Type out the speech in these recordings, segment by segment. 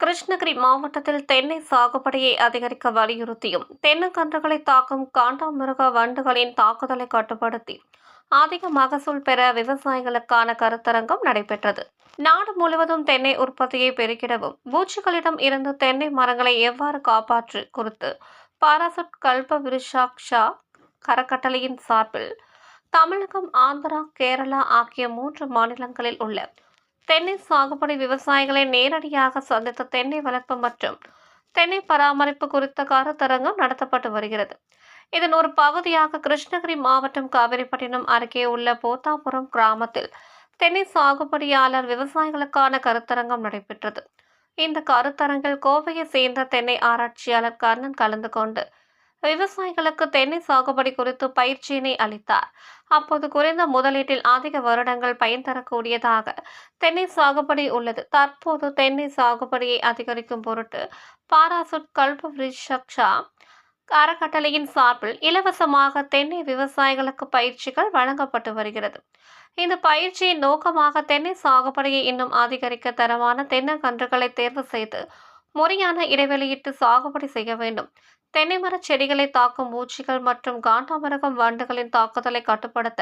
கிருஷ்ணகிரி மாவட்டத்தில் தென்னை சாகுபடியை அதிகரிக்க வலியுறுத்தியும் தென்னக்கன்றுகளை தாக்கும் காண்டாமிருக வண்டுகளின் தாக்குதலை கட்டுப்படுத்தி அதிக மகசூல் பெற விவசாயிகளுக்கான கருத்தரங்கம் நடைபெற்றது. நாடு முழுவதும் தென்னை உற்பத்தியை பெருக்கிடவும் பூச்சிகளிடம் இருந்து தென்னை மரங்களை எவ்வாறு காப்பாற்று குறித்து பாராசுட் கல்ப விருஷாக்ஷா கரக்கட்டளையின் சார்பில் தமிழகம் ஆந்திரா கேரளா ஆகிய மூன்று மாநிலங்களில் உள்ள தென்னை சாகுபடி விவசாயிகளை நேரடியாக சந்தித்த தென்னை வளர்ப்பு மற்றும் தென்னை பராமரிப்பு குறித்த கருத்தரங்கம் நடத்தப்பட்டு வருகிறது. இதன் ஒரு பகுதியாக கிருஷ்ணகிரி மாவட்டம் காவிரிப்பட்டினம் அருகே உள்ள போத்தாபுரம் கிராமத்தில் தென்னை சாகுபடியாளர் விவசாயிகளுக்கான கருத்தரங்கம் நடைபெற்றது. இந்த கருத்தரங்கில் கோவையை சேர்ந்த தென்னை ஆராய்ச்சியாளர் கர்ணன் கலந்து கொண்டு விவசாயிகளுக்கு தென்னை சாகுபடி குறித்து பயிற்சியினை அளித்தார். அப்போது குறைந்த முதலீட்டில் அதிக வருடங்கள் பயன் தரக்கூடியதாக தென்னை சாகுபடி உள்ளது. தற்போது தென்னை சாகுபடியை அதிகரிக்கும் பொருட்டு பாராசுட் கல்ப விருஷக்ஷா அறக்கட்டளையின் சார்பில் இலவசமாக தென்னை விவசாயிகளுக்கு பயிற்சிகள் வழங்கப்பட்டு வருகிறது. இந்த பயிற்சியின் நோக்கமாக தென்னை சாகுபடியை இன்னும் அதிகரிக்க தரமான தென்னங்கன்றுகளை தேர்வு செய்து முறையான இடைவெளியிட்டு சாகுபடி செய்ய வேண்டும். தென்னை மரச் செடிகளை தாக்கும் பூச்சிகள் மற்றும் காண்டாமரகம் வண்டுகளின் தாக்குதலை கட்டுப்படுத்த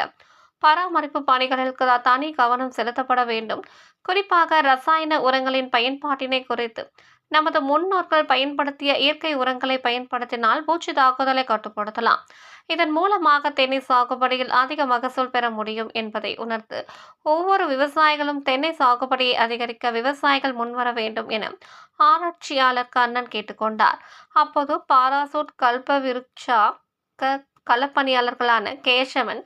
பராமரிப்பு பணிகளுக்கு தனி கவனம் செலுத்தப்பட வேண்டும். குறிப்பாக ரசாயன உரங்களின் பயன்பாட்டினை குறைத்து நமது முன்னோர்கள் பயன்படுத்திய இயற்கை உரங்களை பயன்படுத்தினால் பூச்சி தாக்குதலை கட்டுப்படுத்தலாம். இதன் மூலமாக தென்னை சாகுபடியில் அதிக மகசூல் பெற முடியும் என்பதை உணர்ந்து ஒவ்வொரு விவசாயிகளும் தென்னை சாகுபடியை அதிகரிக்க விவசாயிகள் முன்வர வேண்டும் என ஆராய்ச்சியாளர் கண்ணன் கேட்டுக்கொண்டார். அப்போது பாராசூட் கல்ப விருட்சா க களப்பணியாளர்களான கேசவன்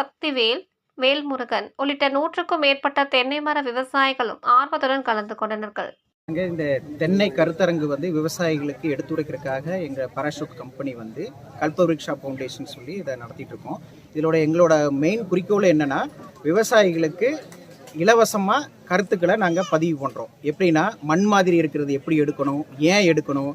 சக்திவேல் வேல்முருகன் உள்ளிட்ட நூற்றுக்கும் மேற்பட்ட தென்னை மர விவசாயிகளும் ஆர்வத்துடன் கலந்து கொண்டனர்கள். அங்கே இந்த தென்னை கருத்தரங்கு வந்து விவசாயிகளுக்கு எடுத்துரைக்கிறதுக்காக எங்கள் பராஷூட் கம்பெனி வந்து கல்பவருக்ஷா ஃபவுண்டேஷன் சொல்லி இதை நடத்திட்டு இருக்கோம் இதோட எங்களோட மெயின் குறிக்கோள் என்னென்னா விவசாயிகளுக்கு இலவசமாக கருத்துக்களை நாங்கள் பதிவு பண்ணுறோம் எப்படின்னா மண் மாதிரி இருக்கிறது எப்படி எடுக்கணும் ஏன் எடுக்கணும்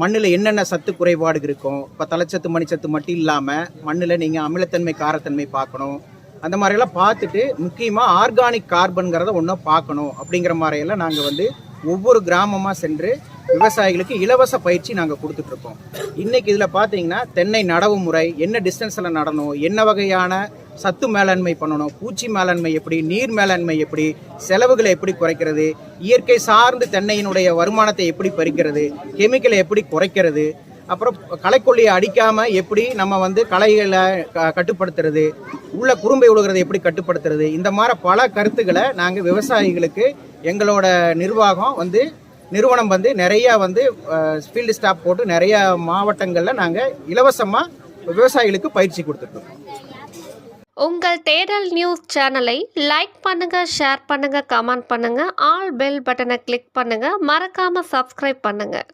மண்ணில் என்னென்ன சத்து குறைபாடு இருக்கும்? இப்போ தலைச்சத்து மணிச்சத்து மட்டும் இல்லாமல் மண்ணில் நீங்கள் அமிலத்தன்மை காரத்தன்மை பார்க்கணும். அந்த மாதிரியெல்லாம் பார்த்துட்டு முக்கியமாக ஆர்கானிக் கார்பனுங்கிறத ஒன்றும் பார்க்கணும் அப்படிங்கிற மாதிரியெல்லாம் நாங்கள் வந்து ஒவ்வொரு கிராமமாக சென்று விவசாயிகளுக்கு இலவச பயிற்சி நாங்கள் கொடுத்துட்ருக்கோம். இன்றைக்கி இதில் பார்த்தீங்கன்னா தென்னை நடவு முறை என்ன டிஸ்டன்ஸில் நடணும் என்ன வகையான சத்து மேலாண்மை பண்ணணும் பூச்சி மேலாண்மை எப்படி நீர் மேலாண்மை எப்படி செலவுகளை எப்படி குறைக்கிறது இயற்கை சார்ந்து தென்னையினுடைய வருமானத்தை எப்படி பறிக்கிறது கெமிக்கலை எப்படி குறைக்கிறது அப்புறம் களைக்கொல்லியை அடிக்காமல் எப்படி நம்ம வந்து களைகளை க கட்டுப்படுத்துறது உள்ள குறும்பை விழுகிறதை எப்படி கட்டுப்படுத்துறது இந்த மாதிரி பல கருத்துக்களை நாங்கள் விவசாயிகளுக்கு எங்களோட நிர்வாகம் வந்து நிறுவனம் வந்து நிறையா வந்து ஃபீல்டு ஸ்டாப் போட்டு நிறையா மாவட்டங்களில் நாங்கள் இலவசமாக விவசாயிகளுக்கு பயிற்சி கொடுத்துட்ருக்கோம் உங்கள் தேடல் நியூஸ் சேனலை லைக் பண்ணுங்க ஷேர் பண்ணுங்க கமெண்ட் பண்ணுங்க ஆல் பெல் பட்டனை கிளிக் பண்ணுங்க மறக்காம சப்ஸ்கிரைப் பண்ணுங்க.